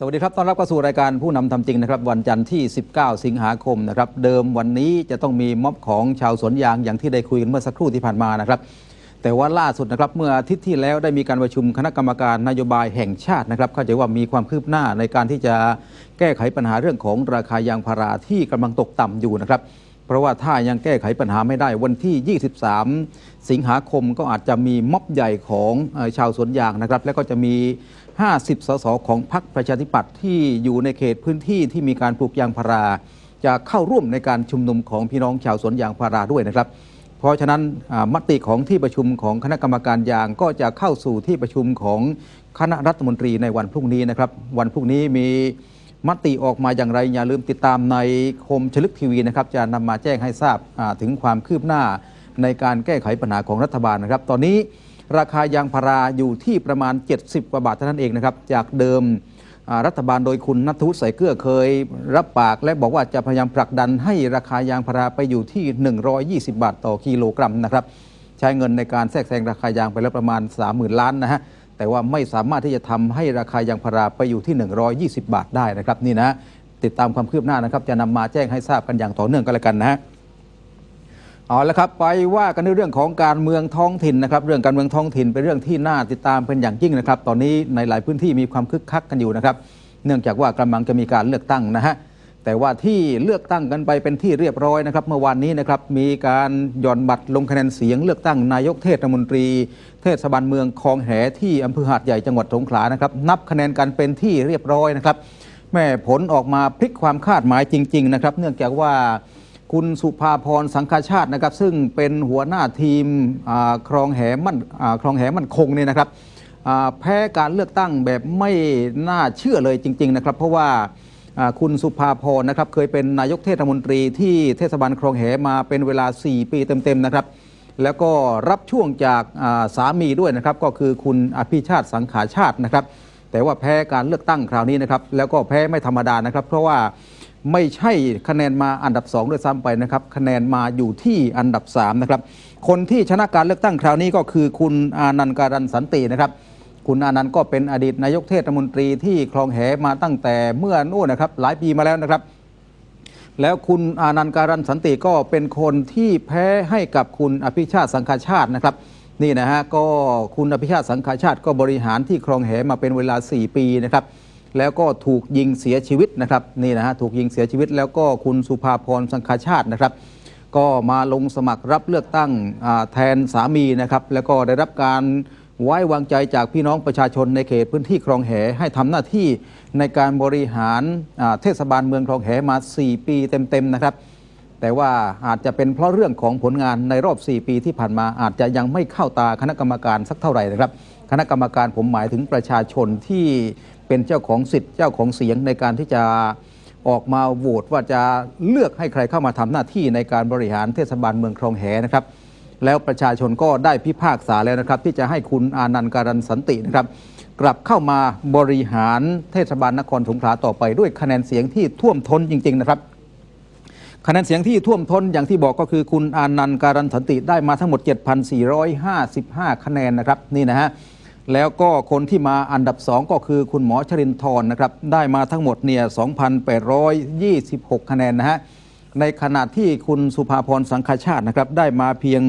สวัสดีครับ ต้อนรับเข้าสู่รายการผู้นำทำจริงนะครับ วันจันทร์ที่ 19 สิงหาคมนะครับ เดิมวันนี้จะต้องมีม็อบของชาวสวนยางอย่างที่ได้คุยกันเมื่อสักครู่ที่ผ่านมานะครับ แต่ว่าล่าสุดนะครับเมื่ออาทิตย์ที่แล้วได้มีการประชุมคณะกรรมการนโยบายแห่งชาตินะครับเข้าใจว่ามีความคืบหน้าในการที่จะแก้ไขปัญหาเรื่องของราคายางพาราที่กำลังตกต่ำอยู่นะครับ เพราะว่าถ้ายังแก้ไขปัญหาไม่ได้วันที่ 23 สิงหาคมก็อาจจะมีม็อบใหญ่ของชาวสวนยางนะครับ แล้วก็จะมี 50 สสของพรรคประชาธิปัตย์ที่อยู่ในเขตพื้นที่ที่มีการปลูกยางพารา จะเข้าร่วมในการชุมนุมของพี่น้องชาวสวนยางพาราด้วยนะครับ เพราะฉะนั้นมติของที่ประชุมของคณะกรรมการยางก็จะเข้าสู่ที่ประชุมของคณะรัฐมนตรีในวันพรุ่งนี้นะครับ วันพรุ่งนี้มี มติออกมาอย่างไรอย่าลืมติดตามในคมชลึกทีวีนะครับ จะนำมาแจ้งให้ทราบถึงความคืบหน้าในการแก้ไขปัญหาของรัฐบาลนะครับ ตอนนี้ราคายางพาราอยู่ที่ประมาณ 70 กว่าบาทเท่านั้นเองนะครับ จากเดิมรัฐบาลโดยคุณนัทวุฒิใส่เกลือเคย รับปากและบอกว่าจะพยายามผลักดันให้ราคายางพาราไปอยู่ที่ 120 บาทต่อกิโลกรัมนะครับ ใช้เงินในการแทรกแซงราคายางไปแล้วประมาณ 30,000 ล้านนะฮะ แต่ว่าไม่สามารถที่จะทำให้ราคายางพาราไปอยู่ที่ 120 บาทได้นะครับนี่นะติดตามความคืบหน้านะครับ จะนำมาแจ้งให้ทราบกันอย่างต่อเนื่องกันแล้วกันนะฮะเอาละครับไปว่ากันในเรื่องของการเมืองท้องถิ่นนะครับ เรื่องการเมืองท้องถิ่นเป็นเรื่องที่น่าติดตามเป็นอย่างยิ่งนะครับ ตอนนี้ในหลายพื้นที่มีความคึกคักกันอยู่นะครับ เนื่องจากว่ากำลังจะมีการเลือกตั้งนะฮะ แต่ว่าที่เลือกตั้งกันไปเป็นที่เรียบร้อยนะครับ เมื่อวานนี้นะครับมีการหย่อนบัตรลงคะแนนเสียงเลือกตั้งนายกเทศมนตรี เทศบาลเมืองคลองแหที่อำเภอหาดใหญ่จังหวัดสงขลานะครับนับคะแนนกันเป็นที่เรียบร้อยนะครับแม่ผลออกมาพลิกความคาดหมายจริง ๆ นะครับ เนื่องจากว่าคุณสุภาพรสังฆชาตินะครับ ซึ่งเป็นหัวหน้าทีมครองแหมันครองแหมันคงเนี่ยนะครับแพ้การเลือกตั้งแบบไม่น่าเชื่อเลยจริง ๆ นะครับ เพราะว่า คุณสุภาพรนะครับเคยเป็นนายกเทศมนตรีที่เทศบาลครองแหมาเป็นเวลา 4 ปีเต็มๆนะครับ แล้วก็รับช่วงจากสามีด้วยนะครับ ก็คือคุณอภิชาติสังขาชาตินะครับ แต่ว่าแพ้การเลือกตั้งคราวนี้นะครับ แล้วก็แพ้ไม่ธรรมดานะครับ เพราะว่าไม่ใช่คะแนนมาอันดับ 2 ด้วยซ้ำไปนะครับ คะแนนมาอยู่ที่อันดับ3นะครับคนที่ชนะการเลือกตั้งคราวนี้ก็คือคุณอานันต์การันสันตินะครับ คุณอนันต์ก็เป็นอดีตนายกเทศมนตรีที่คลองแหมาตั้งแต่เมื่อนู่นนะครับ หลายปีมาแล้วนะครับ แล้วคุณอานันต์การันสันติก็เป็นคนที่แพ้ให้กับคุณอภิชาติสังฆชาตินะครับ นี่นะฮะก็คุณอภิชาติสังฆชาติก็บริหารที่คลองแหมาเป็นเวลา 4 ปีนะครับแล้วก็ถูกยิงเสียชีวิตนะครับนี่นะฮะถูกยิงเสียชีวิต แล้วก็คุณสุภาพรสังฆชาตินะครับ ก็มาลงสมัครรับเลือกตั้งแทนสามีนะครับ แล้วก็ได้รับการ ไว้วางใจจากพี่น้องประชาชนในเขตพื้นที่คลองแหให้ทำหน้าที่ในการบริหารเทศบาลเมืองคลองแหมา 4 ปีเต็มๆนะครับ แต่ว่าอาจจะเป็นเพราะเรื่องของผลงานในรอบ 4 ปีที่ผ่านมาอาจจะยังไม่เข้าตาคณะกรรมการสักเท่าไหร่นะครับ คณะกรรมการผมหมายถึงประชาชนที่เป็นเจ้าของสิทธิ์เจ้าของเสียงในการที่จะออกมาโหวตว่าจะเลือกให้ใครเข้ามาทำหน้าที่ในการบริหารเทศบาลเมืองคลองแหนะครับ แล้วประชาชนก็ได้พิพากษาแล้วนะครับ ที่จะให้คุณอานันต์การันสันตินะครับ กลับเข้ามาบริหารเทศบาลนครสงขลาต่อไปด้วยคะแนนเสียงที่ท่วมท้นจริง ๆ นะครับคะแนนเสียงที่ท่วมท้นอย่างที่บอกก็คือคุณอานันต์การันสันติได้มาทั้งหมด 7,455 คะแนนนะครับนี่นะฮะแล้วก็คนที่มาอันดับ 2 ก็คือคุณหมอชรินทร์นะครับได้มาทั้งหมดเนี่ย2,826 คะแนนนะฮะ ในขณะที่คุณสุภาพรสังฆชาตินะครับได้มาเพียง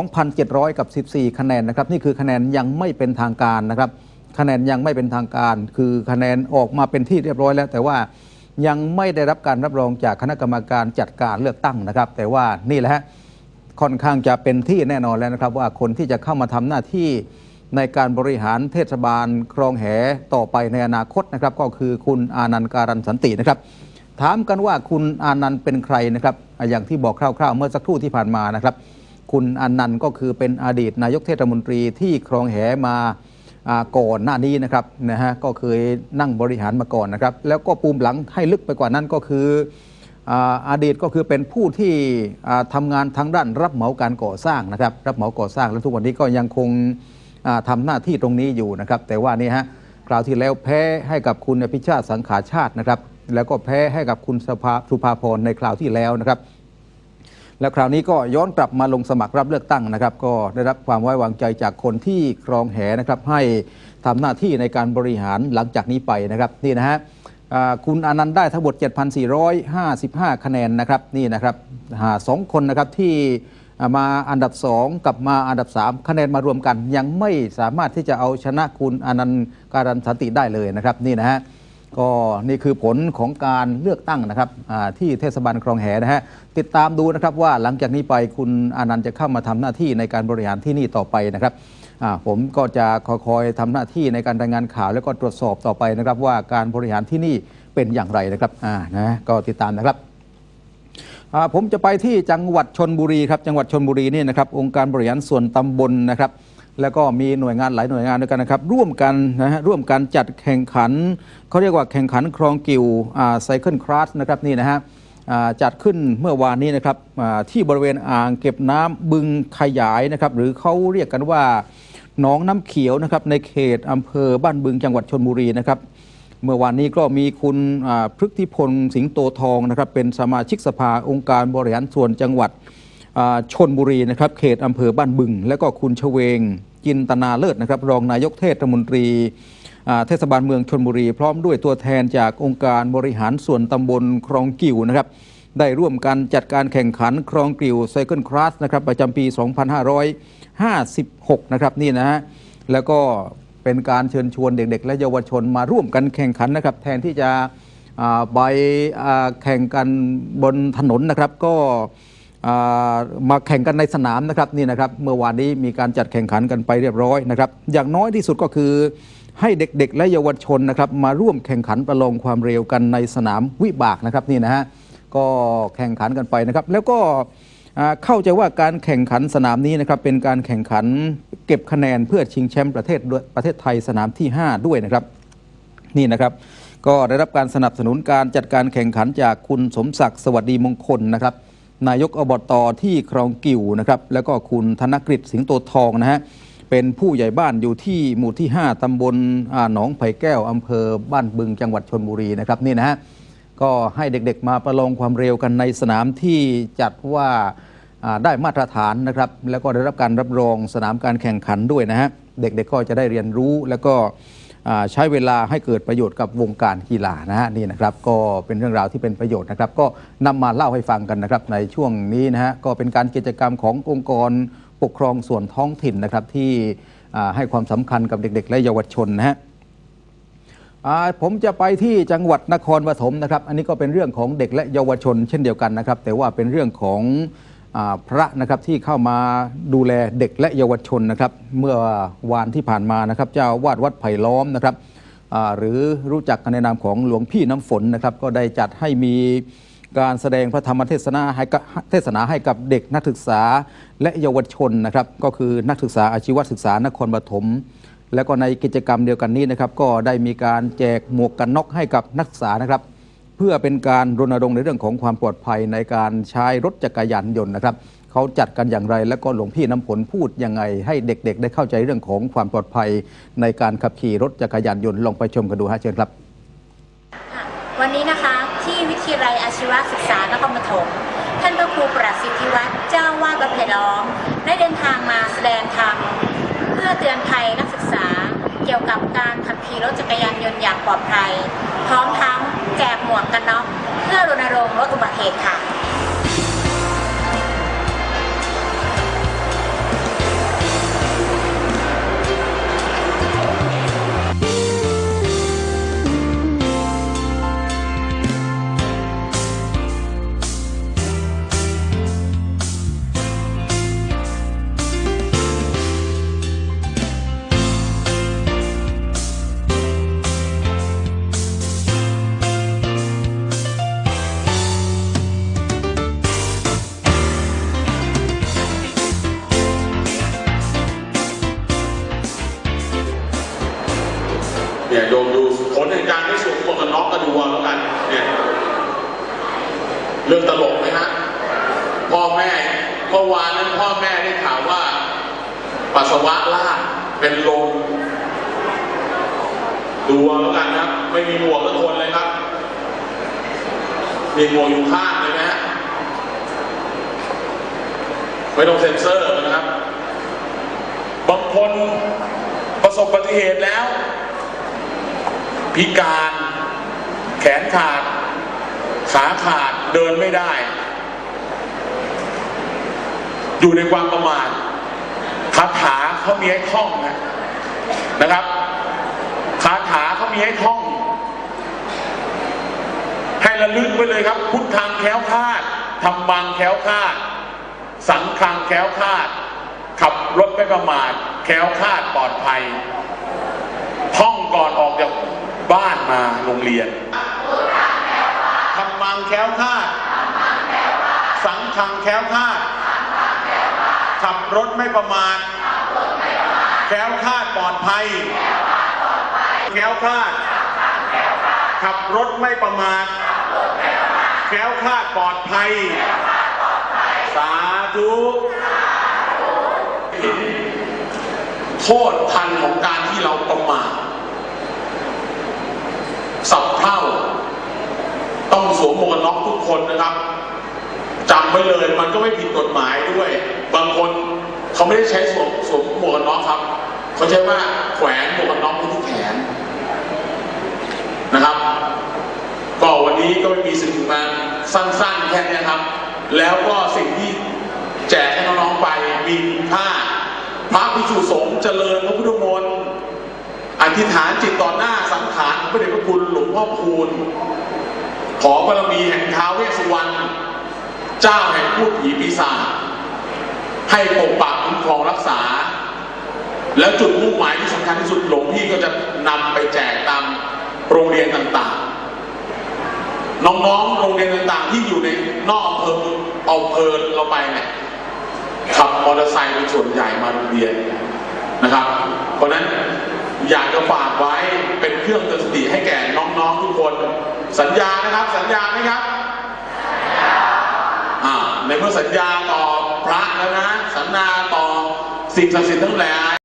2,700 กับ 14 คะแนนนะครับนี่คือคะแนนยังไม่เป็นทางการนะครับคะแนนยังไม่เป็นทางการ คือคะแนนออกมาเป็นที่เรียบร้อยแล้ว แต่ว่ายังไม่ได้รับการรับรองจากคณะกรรมการจัดการเลือกตั้งนะครับ แต่ว่านี่แหละฮะค่อนข้างจะเป็นที่แน่นอนแล้วนะครับ ว่าคนที่จะเข้ามาทำหน้าที่ในการบริหารเทศบาลครองแหต่อไปในอนาคตนะครับ ก็คือคุณอานันต์การันสันตินะครับ ถามกันว่าคุณอานันต์เป็นใครนะครับ อย่างที่บอกคร่าวๆ เมื่อสักครู่ที่ผ่านมานะครับ คุณอานันต์ก็คือเป็นอดีตนายกเทศมนตรีที่ครองแหมาก่อนหน้านี้นะครับนะฮะก็เคยนั่งบริหารมาก่อนนะครับ แล้วก็ปูมหลังให้ลึกไปกว่านั้นก็คืออดีตก็คือเป็นผู้ที่อ่าทำงานทางด้านรับเหมาการก่อสร้างนะครับ รับเหมาก่อสร้างแล้วทุกวันนี้ก็ยังคงอ่าทำหน้าที่ตรงนี้อยู่นะครับ แต่ว่านี่ฮะคราวที่แล้วแพ้ให้กับคุณอภิชาติสังขาชาตินะครับ แล้วก็แพ้ให้กับคุณสภาสุภาพรในคราวที่แล้วนะครับ แล้วคราวนี้ก็ย้อนกลับมาลงสมัครรับเลือกตั้งนะครับ ก็ได้รับความไว้วางใจจากคนที่ครองแหนะครับให้ทำหน้าที่ในการบริหารหลังจากนี้ไปนะครับนี่นะฮะคุณอนันต์ได้ทั้งหมด 7,455 คะแนนนะครับนี่นะครับหาสองคนนะครับที่มาอันดับ 2 กับมาอันดับ 3 คะแนนมารวมกัน ยังไม่สามารถที่จะเอาชนะคุณอนันต์การันสันติได้เลยนะครับนี่นะฮะ ก็นี่คือผลของการเลือกตั้งนะครับที่เทศบาลคลองแหนะฮะติดตามดูนะครับว่าหลังจากนี้ไปคุณอนันต์จะเข้ามาทำหน้าที่ในการบริหารที่นี่ต่อไปนะครับผมก็จะคอยๆทำหน้าที่ในการรายงานข่าว แล้วก็ตรวจสอบต่อไปนะครับ ว่าการบริหารที่นี่เป็นอย่างไรนะครับอ่านะก็ติดตามนะครับผมจะไปที่จังหวัดชนบุรีครับจังหวัดชนบุรีนี่นะครับองค์การบริหารส่วนตำบลนะครับ แล้วก็มีหน่วยงานหลายหน่วยงานด้วยกันนะครับ ร่วมกันนะฮะร่วมกันจัดแข่งขันเขาเรียกว่าแข่งขันครองกิวไซเคิลคลาสนะครับนี่นะฮะอ่าจัดขึ้นเมื่อวานนี้นะครับที่บริเวณอ่างเก็บน้ำบึงขยายนะครับ หรือเขาเรียกกันว่าหนองน้ำเขียวนะครับในเขตอำเภอบ้านบึงจังหวัดชนบุรีนะครับ เมื่อวานนี้ก็มีคุณอ่าพฤกธิพลสิงโตทองนะครับ เป็นสมาชิกสภาองค์การบริหารส่วนจังหวัดอ่าชนบุรีนะครับ เขตอำเภอบ้านบึง แล้วก็คุณชเวง จินตนาเลิศนะครับรองนายกเทศมนตรีเทศบาลเมืองชนบุรี พร้อมด้วยตัวแทนจากองค์การบริหารส่วนตำบลครองกิ่วนะครับได้ร่วมกันจัดการแข่งขันครองกิ่วไซเคิลคลาสนะครับประจำปี 2556 นะครับนี่นะฮะแล้วก็เป็นการเชิญชวนเด็ก ๆ และเยาวชนมาร่วมกันแข่งขันนะครับ แทนที่จะไปแข่งกันบนถนนนะครับก็ มาแข่งกันในสนามนะครับนี่นะครับเมื่อวานนี้มีการจัดแข่งขันกันไปเรียบร้อยนะครับอย่างน้อยที่สุดก็คือให้เด็กๆ และเยาวชนนะครับมาร่วมแข่งขันประลองความเร็วกันในสนามวิบากนะครับนี่นะฮะก็แข่งขันกันไปนะครับ แล้วก็เข้าใจว่าการแข่งขันสนามนี้นะครับเป็นการแข่งขันเก็บคะแนนเพื่อชิงแชมป์ประเทศประเทศไทยสนามที่ 5 ด้วยนะครับ นี่นะครับ ก็ได้รับการสนับสนุนการจัดการแข่งขันจากคุณสมศักดิ์สวัสดีมงคลนะครับ นายกอบตอที่ครองกิ่วนะครับ แล้วก็คุณธนกฤษสิงโตทองนะฮะเป็นผู้ใหญ่บ้านอยู่ที่หมู่ที่ 5ตำบลหนองไผ่แก้วอำเภอบ้านบึงจังหวัดชนบุรีนะครับนี่นะฮะก็ให้เด็กๆมาประลองความเร็วกันในสนามที่จัดว่าได้มาตรฐานนะครับ แล้วก็ได้รับการรับรองสนามการแข่งขันด้วยนะฮะเด็กๆก็จะได้เรียนรู้แล้วก็ ใช้เวลาให้เกิดประโยชน์กับวงการกีฬานะฮะนี่นะครับก็เป็นเรื่องราวที่เป็นประโยชน์นะครับ ก็นำมาเล่าให้ฟังกันนะครับในช่วงนี้นะฮะก็เป็นการกิจกรรมขององค์กรปกครองส่วนท้องถิ่นนะครับที่ให้ความสำคัญกับเด็ก ๆ และเยาวชนนะฮะผมจะไปที่จังหวัดนครปฐมนะครับ อันนี้ก็เป็นเรื่องของเด็กและเยาวชนเช่นเดียวกันนะครับ แต่ว่าเป็นเรื่องของ พระนะครับที่เข้ามาดูแลเด็กและเยาวชนนะครับ เมื่อวานที่ผ่านมานะครับ เจ้าวาดวัดไผ่ล้อมนะครับหรือรู้จักกันในนามของหลวงพี่น้ำฝนนะครับ ก็ได้จัดให้มีการแสดงพระธรรมเทศนาให้กับเทศนาให้กับเด็กนักศึกษาและเยาวชนนะครับ ก็คือนักศึกษาอาชีวศึกษานครปฐมแล้วก็ในกิจกรรมเดียวกันนี้นะครับ ก็ได้มีการแจกหมวกกันน็อกให้กับนักศึกษานะครับ เพื่อเป็นการรณรงค์ในเรื่องของความปลอดภัยในการใช้รถจักรยานยนต์นะครับเขาจัดกันอย่างไร แล้วก็หลวงพี่น้ำผลพูดยังไง ให้เด็กๆ ได้เข้าใจเรื่องของความปลอดภัย ในการขับขี่รถจักรยานยนต์ลองไปชมกันดูฮะเชิญครับ วันนี้นะคะที่วิทยาลัยอาชีวศึกษานครปฐมท่านพระครูประสิทธิวัฒน์เจ้าวาดวัดไผ่ล้อมได้เดินทางมาแสดงธรรมเพื่อเตือนภัยนักศึกษา เกี่ยวกับการขับขี่รถจักรยานยนต์อย่างปลอดภัย พร้อมทั้งแจกเพื่อรณรงค์ลดอุบัติ เหตุค่ะ เรื่องตลกไหมฮะพ่อแม่เมื่อวานนั้นพ่อแม่ได้ข่าวว่า ปัสสาวะลาดเป็นลมดูเอาแล้วกันครับ ไม่มีหมวกทุกคนเลยครับมีหมวกอยู่ข้างเลยนะฮะไม่ต้องเซ็นเซอร์นะครับบางคนประสบอุบัติเหตุแล้ว พิการแขนขาด ขาขาดเดินไม่ได้ อยู่ในความประมาทคาถาเขามีให้ท่องนะครับคาถาเขามีให้ท่อง ให้ระลึกไว้เลยครับ พุทธังแค้วคาดธรรมังแค้วคาด สังฆังแค้วคาด ขับรถไม่ประมาทแค้วคาดปลอดภัย ท่องก่อนออกจากบ้านมาโรงเรียน ธรรมังแคล้วคลาด สังฆังแคล้วคลาด ขับรถไม่ประมาท แคล้วคลาดปลอดภัย แคล้วคลาด ขับรถไม่ประมาท แคล้วคลาดปลอดภัย สาธุโทษทันของการที่เราประมาทสับเท่า ต้องสวมหมวกกันน็อกทุกคนนะครับจำไว้เลยมันก็ไม่ผิดกฎหมายด้วย บางคนเขาไม่ได้ใช้สวมสวมหมวกกันน็อกครับเขาใช้ว่าแขวนหมวกกันน็อกไว้ที่แขนนะครับ ก็วันนี้ก็ไม่มีสิ่งมาสั้นๆแค่นี้ครับ แล้วก็สิ่งที่แจกให้น้องๆไปมีผ้าพระภิกษุสงฆ์เจริญพระพุทธมนต์อธิษฐานจิตต่อหน้าสังขารพระเดชพระคุณหลวงพ่อคูณ ขอบารมีแห่งท้าวเวสสุวรรณเจ้าแห่งพูดผีปีศาจให้ปกปักคุ้มครองรักษา แล้วจุดมุ่งหมายที่สำคัญที่สุดหลวงพี่ก็จะนำไปแจกตามโรงเรียนต่างๆ น้องๆ โรงเรียนต่างๆ ที่อยู่ในนอกอำเภอเอาเพลินเราไปเนี่ยขับมอเตอร์ไซค์เป็นส่วนใหญ่มาโรงเรียนนะครับ เพราะฉะนั้นอยากจะฝากไว้เป็นเครื่องเตือนสติให้แก่น้องๆทุกคน สัญญานะครับ สัญญาไหมครับอ่ในเมื่อสัญญาต่อพระแล้วนะ สัญญาต่อสิ่งศักดิ์สิทธิ์ทั้งหลาย